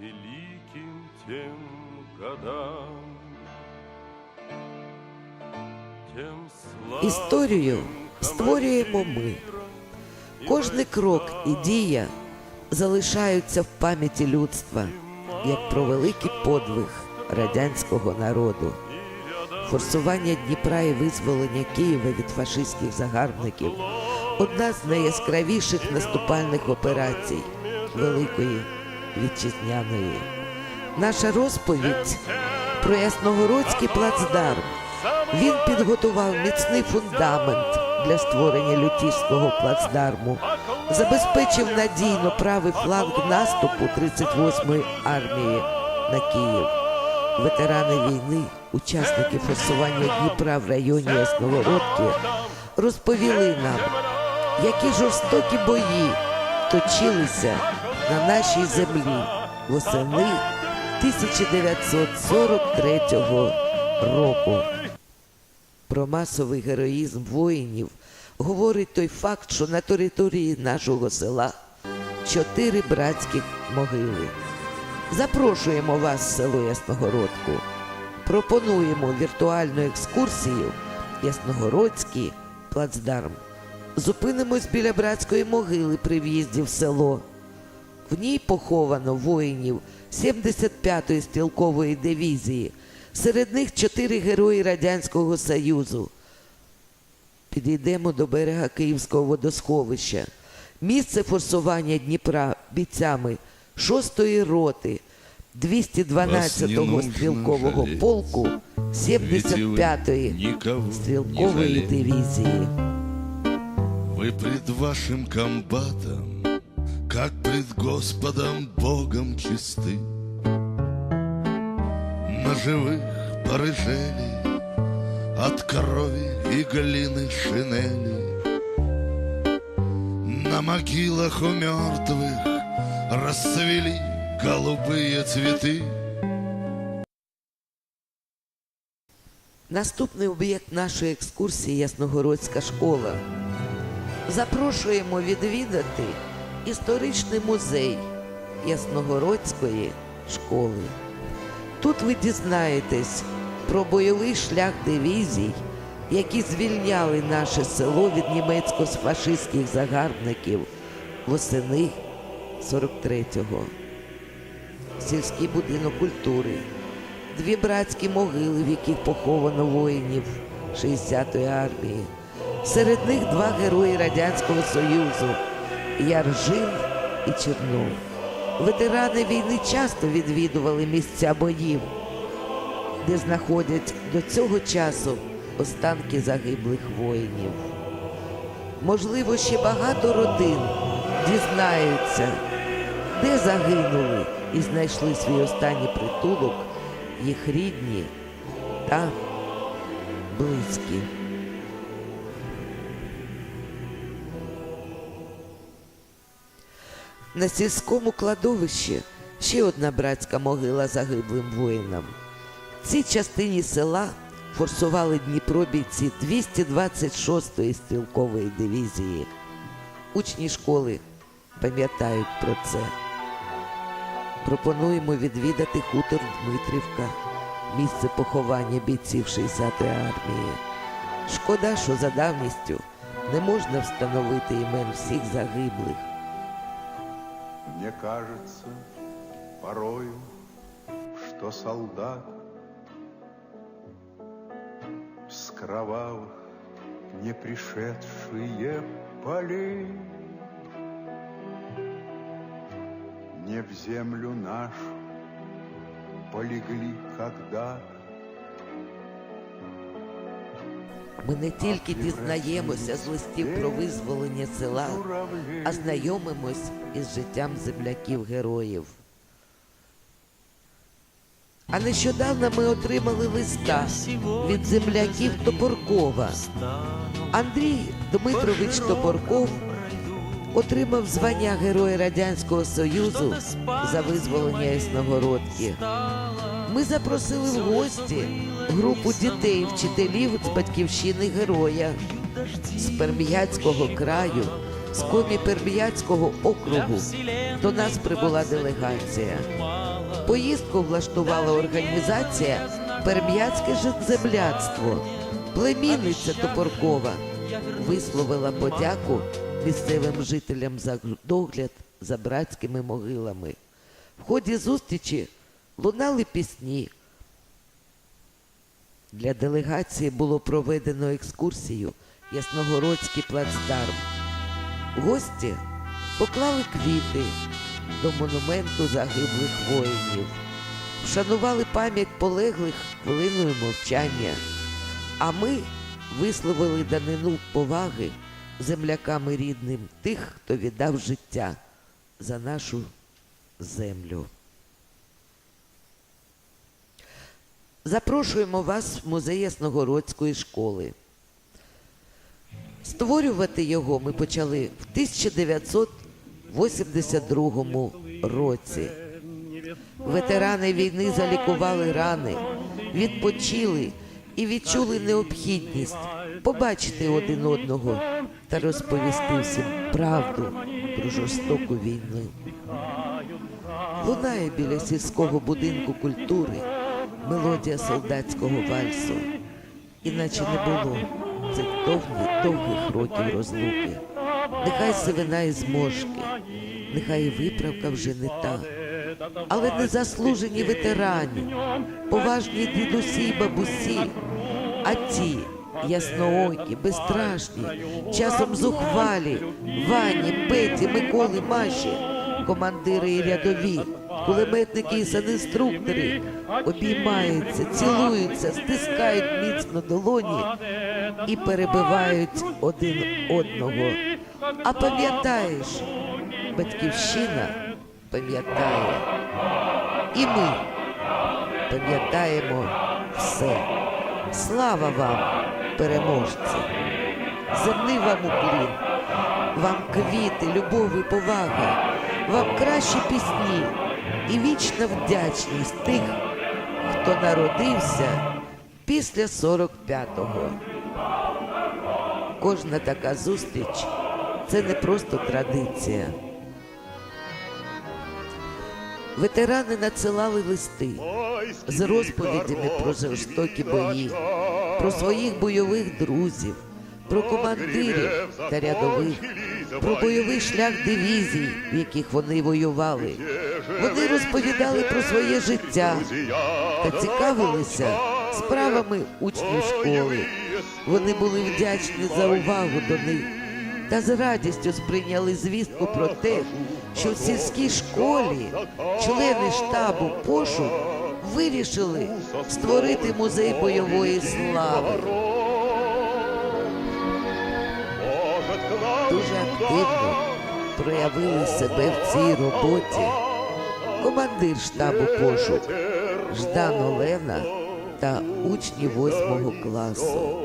великим тем годам. Тем Історію створюємо ми. Кожний крок і дія залишаються в пам'яті людства як про великий подвиг радянського народу. Форсування Дніпра і визволення Києва від фашистських загарбників одна з найяскравіших наступальних операцій Великої Вітчизняної. Наша розповідь про Ясногородський плацдарм. Він підготував міцний фундамент для створення лютівського плацдарму, забезпечив надійно правий фланг наступу 38-ї армії на Київ. Ветерани війни, учасники форсування Дніпра в районі Ясногородки, розповіли нам, які жорстокі бої точилися на нашій землі восени 1943 року. Про масовий героїзм воїнів говорить той факт, що на території нашого села чотири братських могили. Запрошуємо вас в село Ясногородку. Пропонуємо віртуальну екскурсію Ясногородський плацдарм. Зупинимось біля братської могили при в'їзді в село. В ній поховано воїнів 75-ї стрілкової дивізії. Серед них чотири герої Радянського Союзу. Підійдемо до берега Київського водосховища. Місце форсування Дніпра бійцями 6-ї роти 212-го стрілкового полку 75-ї стрілкової дивізії. Вы пред вашим комбатом, как пред Господом Богом чисты. На живых порыжели от крови и глины шинели. На могилах у мертвых расцвели голубые цветы. Наступний об'єкт нашої екскурсії Ясногородська школа. Запрошуємо відвідати історичний музей Ясногородської школи. Тут ви дізнаєтесь про бойовий шлях дивізій, які звільняли наше село від німецько-фашистських загарбників восени 43-го. Сільський будинок культури, дві братські могили, в яких поховано воїнів 60-ї армії. Серед них два герої Радянського Союзу Яржин і Чернов. Ветерани війни часто відвідували місця боїв, де знаходять до цього часу останки загиблих воїнів. Можливо, ще багато родин дізнаються, де загинули і знайшли свій останній притулок їх рідні та близькі. На сільському кладовищі ще одна братська могила загиблим воїнам. В цій частині села форсували Дніпро бійці 226-ї стрілкової дивізії. Учні школи пам'ятають про це. Пропонуємо відвідати хутор Дмитрівка, місце поховання бійців 60-ї армії. Шкода, що за давністю не можна встановити імен всіх загиблих. Мне кажется порою, что солдат с кровавых не пришедшие полей не в землю нашу полегли когда-то. Ми не тільки дізнаємося з листів про визволення села, а знайомимось із життям земляків-героїв. А нещодавно ми отримали листа від земляків Топоркова. Андрій Дмитрович Топорков отримав звання Героя Радянського Союзу за визволення Ясногородки. Ми запросили в гості групу дітей, вчителів з батьківщини героя з Перм'янського краю, з комі Перм'яцького округу до нас прибула делегація. Поїздку влаштувала організація Перм'яцьке земляцтво. Племінниця Топоркова висловила подяку місцевим жителям за догляд за братськими могилами. В ході зустрічі лунали пісні. Для делегації було проведено екскурсію Ясногородський плацдарм. Гості поклали квіти до монументу загиблих воїнів, вшанували пам'ять полеглих хвилиною мовчання, а ми висловили данину поваги землякам і рідним тих, хто віддав життя за нашу землю. Запрошуємо вас в музей Ясногородської школи. Створювати його ми почали в 1982 році. Ветерани війни залікували рани, відпочили і відчули необхідність побачити один одного та розповісти всім правду про жорстоку війну. Лунає біля сільського будинку культури мелодія солдатського вальсу, іначе не було. Цих довгих, довгих років розлуки. Нехай сивина і зморшки, нехай і виправка вже не та, але незаслужені ветерані, поважні дідусі й бабусі, а ті ясноокі, безстрашні, часом зухвалі, Вані, Петі, Миколи, Маші, командири і рядові, кулеметники і санінструктори обіймаються, цілуються, стискають міцно долоні і перебивають один одного. А пам'ятаєш, батьківщина пам'ятає, і ми пам'ятаємо все. Слава вам, переможці! Земний вам уклін, вам квіти, любов і повага, вам кращі пісні і вічна вдячність тих, хто народився після 45-го. Кожна така зустріч це не просто традиція. Ветерани надсилали листи з розповідями про жорстокі бої, про своїх бойових друзів, про командирів та рядових, про бойовий шлях дивізій, в яких вони воювали. Вони розповідали про своє життя та цікавилися справами учнів школи. Вони були вдячні за увагу до них та з радістю сприйняли звістку про те, що в сільській школі члени штабу пошук вирішили створити музей бойової слави. Дуже активно проявили себе в цій роботі командир штабу пошук Ждан Олена та учні восьмого класу.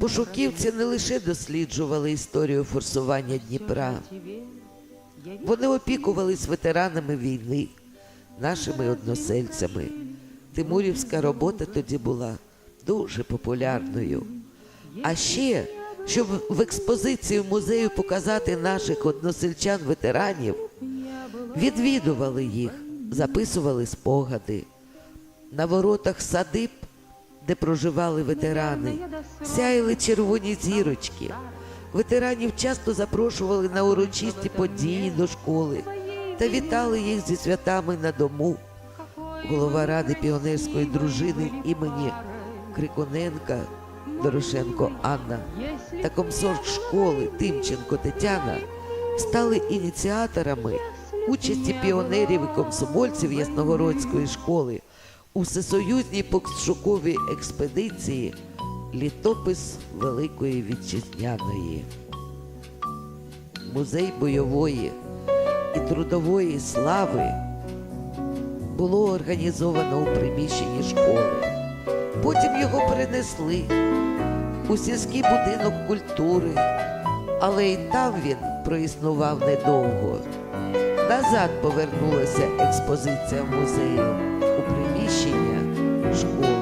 Пошуківці не лише досліджували історію форсування Дніпра, вони опікувались ветеранами війни, нашими односельцями. Тимурівська робота тоді була дуже популярною. А ще, щоб в експозицію музею показати наших односельчан-ветеранів, відвідували їх, записували спогади. На воротах садиб, де проживали ветерани, сяяли червоні зірочки. Ветеранів часто запрошували на урочисті події до школи та вітали їх зі святами на дому. Голова ради піонерської дружини імені Криконенка Дорошенко Анна та комсорг школи Тимченко Тетяна стали ініціаторами участі піонерів і комсомольців Ясногородської школи у всесоюзній пошуковій експедиції Літопис Великої Вітчизняної. Музей бойової і трудової слави було організовано у приміщенні школи. Потім його перенесли у сільський будинок культури, але і там він проіснував недовго. Назад повернулася експозиція музею у приміщення школи.